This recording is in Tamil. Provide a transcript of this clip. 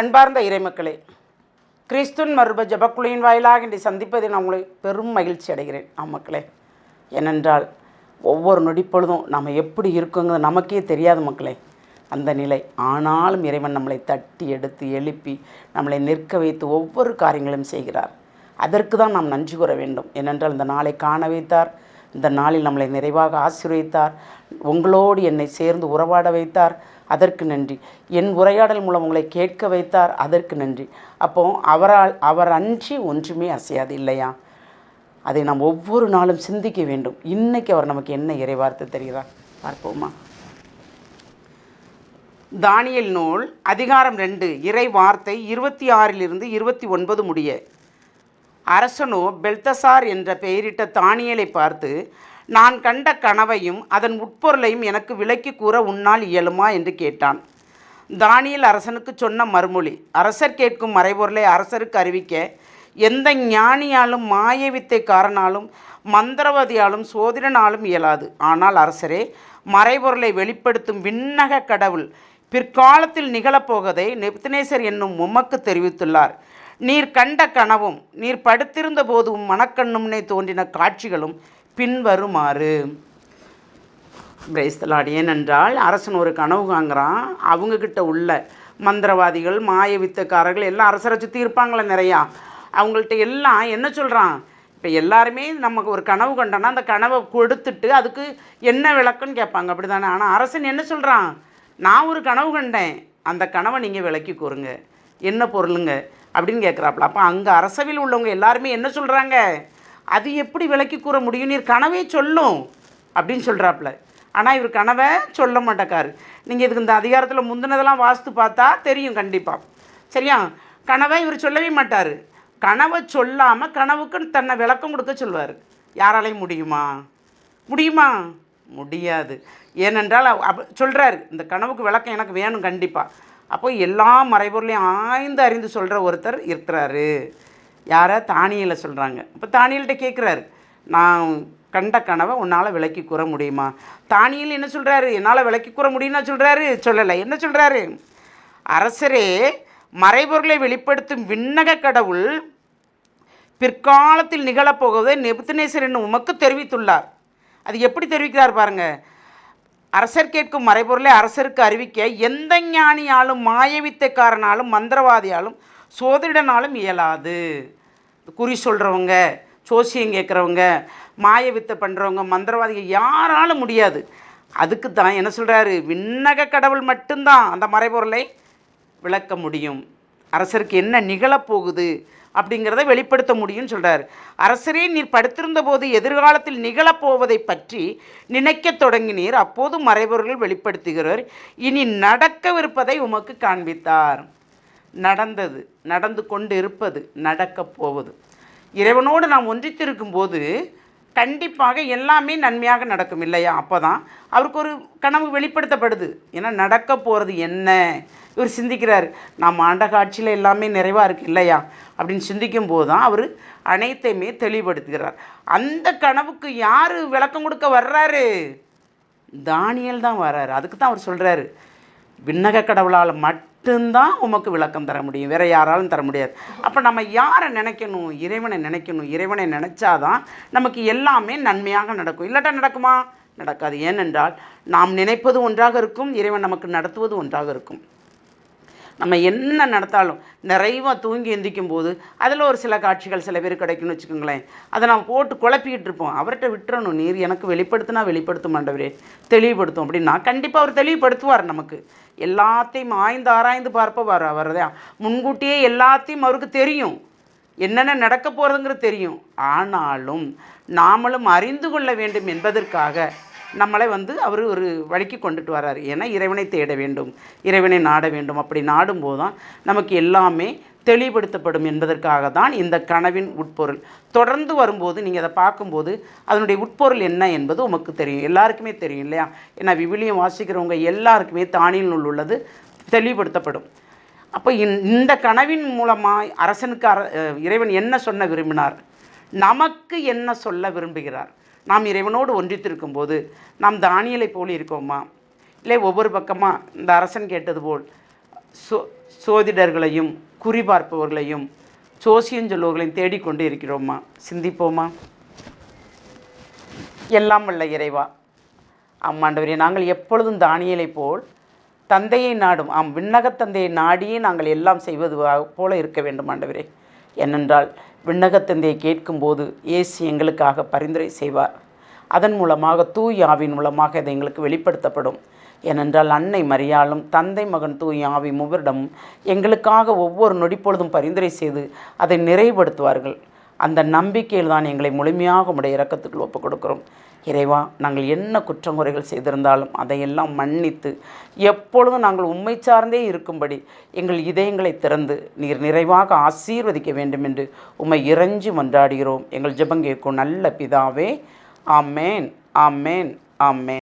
அன்பார்ந்த இறைமக்களே கிறிஸ்துவின் மறுப ஜபக்குழுவின் வாயிலாக இன்றை சந்திப்பதில் நான் உங்களை பெரும் மகிழ்ச்சி அடைகிறேன். ஆமக்களே மக்களே ஏனென்றால் ஒவ்வொரு நொடிப்பொழுதும் நாம் எப்படி இருக்கோங்கிறது நமக்கே தெரியாது மக்களே. அந்த நிலை ஆனாலும் இறைவன் நம்மளை தட்டி எடுத்து எழுப்பி நம்மளை நிற்க வைத்து ஒவ்வொரு காரியங்களும் செய்கிறார். அதற்கு தான் நாம் நன்றி கூற வேண்டும். ஏனென்றால் இந்த நாளை காண வைத்தார். இந்த நாளில் நம்மளை நிறைவாக ஆசீர்வதித்தார். உங்களோடு என்னை சேர்ந்து உறவாட வைத்தார். அதற்கு நன்றி. என் உரையாடல் மூலம் உங்களை கேட்க வைத்தார் அதற்கு நன்றி. அப்போ அவரால் அவர் அன்றி ஒன்றுமே அசையாது இல்லையா? அதை நாம் ஒவ்வொரு நாளும் சிந்திக்க வேண்டும். இன்னைக்கு அவர் நமக்கு என்ன இறைவார்த்தை தெரிகிறார்? பார்ப்போமா. தானியல் நூல் அதிகாரம் ரெண்டு இறை வார்த்தை இருபத்தி ஆறிலிருந்து இருபத்தி ஒன்பது முடிய. அரசனோ பெல்தசார் என்ற பெயரிட்ட தானியலை பார்த்து நான் கண்ட கனவையும் அதன் உட்பொருளையும் எனக்கு விளக்கி கூற உன்னால் இயலுமா? என்று கேட்டான். தானியல் அரசனுக்கு சொன்ன மறுமொழி அரசர் கேட்கும் மறைபொருளை அரசருக்கு அறிவிக்க எந்த ஞானியாலும் மாய வித்தைக்காரனாலும் மந்திரவாதியாலும் சோதிடனாலும் இயலாது. ஆனால் அரசரே மறைபொருளை வெளிப்படுத்தும் விண்ணக கடவுள் பிற்காலத்தில் நிகழப்போவதை நெப்தினேசர் என்னும் உமக்கு தெரிவித்துள்ளார். நீர் கண்ட கனவும் நீர் படுத்திருந்த போது உம் மனக்கண்ணும்னே தோன்றின காட்சிகளும் பின்வருமாறு. பிரைஸ்தலாட் ஏனென்றால் அரசன் ஒரு கனவு காங்கிறான் அவங்கக்கிட்ட உள்ள மந்திரவாதிகள் மாய வித்தக்காரர்கள் எல்லாம் அரசரை சுற்றி இருப்பாங்களே நிறையா. அவங்கள்ட்ட எல்லாம் என்ன சொல்கிறான் இப்போ எல்லாருமே நமக்கு ஒரு கனவு கண்டோன்னா அந்த கனவை கொடுத்துட்டு அதுக்கு என்ன விளக்குன்னு கேட்பாங்க. அப்படி தானே ஆனால் அரசன் என்ன சொல்கிறான் நான் ஒரு கனவு கண்டேன். அந்த கனவை நீங்கள் விளக்கி கூறுங்க. என்ன பொருளுங்க? அப்படின்னு கேட்குறாப்புல. அப்போ அங்கே அரசவில் உள்ளவங்க எல்லாருமே என்ன சொல்கிறாங்க அது எப்படி விளக்கி கூற முடியும்? நீர் கனவே சொல்லும் அப்படின்னு சொல்கிறாப்புல ஆனால் இவர் கனவை சொல்ல மாட்டேக்காரு. நீங்கள் இதுக்கு இந்த அதிகாரத்தில் முந்தினதெல்லாம் வாஸ்து பார்த்தா தெரியும் கண்டிப்பாக சரியா? கனவை இவர் சொல்லவே மாட்டார். கனவை சொல்லாமல் கனவுக்கு தன்னை விளக்கம் கொடுக்க சொல்வார். யாராலையும் முடியுமா? முடியுமா? முடியாது. ஏனென்றால் அப் சொல்கிறாரு இந்த கனவுக்கு விளக்கம் எனக்கு வேணும் கண்டிப்பாக அப்போ எல்லா மறைபொருளையும் ஆய்ந்து அறிந்து சொல்கிற ஒருத்தர் இருக்கிறாரு. யாரை? தானியலை சொல்கிறாங்க இப்போ தானியல்கிட்ட கேட்குறாரு நான் கண்ட கனவை உன்னால் விளக்கி கூற முடியுமா? தானியல் என்ன சொல்கிறாரு என்னால் விளக்கி கூற முடியும்னா சொல்கிறாரு சொல்லலை. என்ன சொல்கிறாரு அரசரே மறைபொருளை வெளிப்படுத்தும் விண்ணக கடவுள் பிற்காலத்தில் நிகழப்போவதை நெபுத்தினேசர் என்னும் உமக்கு தெரிவித்துள்ளார். அது எப்படி தெரிவிக்கிறார் பாருங்க. அரசர் கேட்கும் மறைபொருளை அரசருக்கு அறிவிக்க எந்த ஞானியாலும் மாயவித்தைக்காரனாலும் மந்திரவாதியாலும் சோதரிடனாலும் இயலாது. குறி சொல்கிறவங்க சோசியம் கேட்குறவங்க மாய வித்தை பண்ணுறவங்க மந்திரவாதிகள் யாராலும் முடியாது. அதுக்கு தான் என்ன சொல்கிறாரு விண்ணக கடவுள் மட்டும்தான் அந்த மறைபொருளை விளக்க முடியும். அரசருக்கு என்ன நிகழப்போகுது அப்படிங்கிறத வெளிப்படுத்த முடியும்னு சொல்கிறார் அரசரே நீர் படுத்திருந்த போது எதிர்காலத்தில் நிகழப்போவதை பற்றி நினைக்கத் தொடங்கினீர். அப்போது மறைபொருள் வெளிப்படுத்துகிறார் இனி நடக்கவிருப்பதை உமக்கு காண்பித்தார். நடந்தது நடந்து கொண்டு இருப்பது நடக்கப் போவது. இறைவனோடு நாம் ஒன்றித்திருக்கும் போது கண்டிப்பாக எல்லாமே நன்மையாக நடக்கும் இல்லையா? அப்போ தான் அவருக்கு ஒரு கனவு வெளிப்படுத்தப்படுது. ஏன்னா நடக்க போகிறது என்ன? இவர் சிந்திக்கிறார் நாம் ஆண்ட காட்சியில் எல்லாமே நிறைவாக இருக்குது இல்லையா? அப்படின்னு சிந்திக்கும் போது தான் அவர் அனைத்தையுமே தெளிவுபடுத்துகிறார். அந்த கனவுக்கு யார் விளக்கம் கொடுக்க வர்றாரு? தானியல் தான் வர்றாரு. அதுக்கு தான் அவர் சொல்கிறாரு விண்ணக கடவுளால் மட்டும்தான் உமக்கு விளக்கம் தர முடியும். வேற யாராலும் தர முடியாது. அப்போ நம்ம யாரை நினைக்கணும்? இறைவனை நினைக்கணும். இறைவனை நினைச்சாதான் நமக்கு எல்லாமே நன்மையாக நடக்கும். இல்லாட்டா நடக்குமா? நடக்காது. ஏனென்றால் நாம் நினைப்பது ஒன்றாக இருக்கும் இறைவன் நமக்கு நடத்துவது ஒன்றாக இருக்கும். நம்ம என்ன நடத்தாலும் நிறைவாக தூங்கி எந்திக்கும் போது அதில் ஒரு சில காட்சிகள் சில பேர் கிடைக்கும்னு வச்சுக்கோங்களேன். அதை நம்ம போட்டு குழப்பிக்கிட்டு இருப்போம். அவர்கிட்ட விட்டுறணும். நீர் எனக்கு வெளிப்படுத்தினா வெளிப்படுத்தும் மாண்டவரே தெளிவுபடுத்தும் அப்படின்னா கண்டிப்பாக அவர் தெளிவுபடுத்துவார் நமக்கு. எல்லாத்தையும் ஆய்ந்து ஆராய்ந்து பார்ப்பவர் அவர் தான் முன்கூட்டியே எல்லாத்தையும் அவருக்கு தெரியும். என்னென்ன நடக்க போகிறதுங்கிறது தெரியும். ஆனாலும் நாமளும் அறிந்து கொள்ள வேண்டும் என்பதற்காக நம்மளை வந்து அவர் ஒரு வழிக்கு கொண்டுட்டு வர்றார் ஏன்னா இறைவனை தேட வேண்டும் இறைவனை நாட வேண்டும். அப்படி நாடும்போது தான் நமக்கு எல்லாமே தெளிவுபடுத்தப்படும் என்பதற்காக தான் இந்த கனவின் உட்பொருள். தொடர்ந்து வரும்போது நீங்கள் அதை பார்க்கும்போது அதனுடைய உட்பொருள் என்ன என்பது உமக்கு தெரியும். எல்லாருக்குமே தெரியும் இல்லையா? ஏன்னா விவிலியம் வாசிக்கிறவங்க எல்லாருக்குமே தானியல் நூல் உள்ளது தெளிவுபடுத்தப்படும். அப்போ இந்த கனவின் மூலமாக அரசனுக்கு அர இறைவன் என்ன சொன்ன விரும்பினார்? நமக்கு என்ன சொல்ல விரும்புகிறார்? நாம் இறைவனோடு ஒன்றித்திருக்கும் போது நாம் தானியலை போல் இருக்கோமா? இல்லை ஒவ்வொரு பக்கமாக இந்த அரசன் கேட்டது போல் சோ சோதிடர்களையும் குறிபார்ப்பவர்களையும் ஜோசியம் சொல்லுவர்களையும் தேடிக்கொண்டு இருக்கிறோமா சிந்திப்போமா? எல்லாம் வல்ல இறைவா. அம்மாண்டவரே நாங்கள் எப்பொழுதும் தானியலை போல் தந்தையை நாடும். ஆம் விண்ணகத் தந்தையை நாடியே நாங்கள் எல்லாம் செய்வது போல இருக்க வேண்டும் ஆண்டவரே. ஏனென்றால் விண்ணகத் தந்தையை கேட்கும்போது இயேசு எங்களுக்காக பரிந்துரை செய்வார். அதன் மூலமாக தூய் ஆவின் மூலமாக அது எங்களுக்கு வெளிப்படுத்தப்படும். ஏனென்றால் அன்னை மரியாளும் தந்தை மகன் தூய் ஆவி மூவரிடமும் எங்களுக்காக ஒவ்வொரு நொடிப்பொழுதும் பரிந்துரை செய்து அதை நிறைவுபடுத்துவார்கள். அந்த நம்பிக்கையில் தான் எங்களை முழுமையாக உடைய இறக்கத்துக்குள் ஒப்புக் கொடுக்கிறோம் இறைவா நாங்கள் என்ன குற்றங்குறைகள் செய்திருந்தாலும் அதையெல்லாம் மன்னித்து எப்பொழுதும் நாங்கள் உண்மை சார்ந்தே இருக்கும்படி எங்கள் இதயங்களை திறந்து நீர் நிறைவாக ஆசீர்வதிக்க வேண்டும் என்று உம்மை இறைஞ்சி மன்றாடுகிறோம். எங்கள் ஜபங்கேக்கும் நல்ல பிதாவே ஆமேன் ஆமேன் ஆமேன்.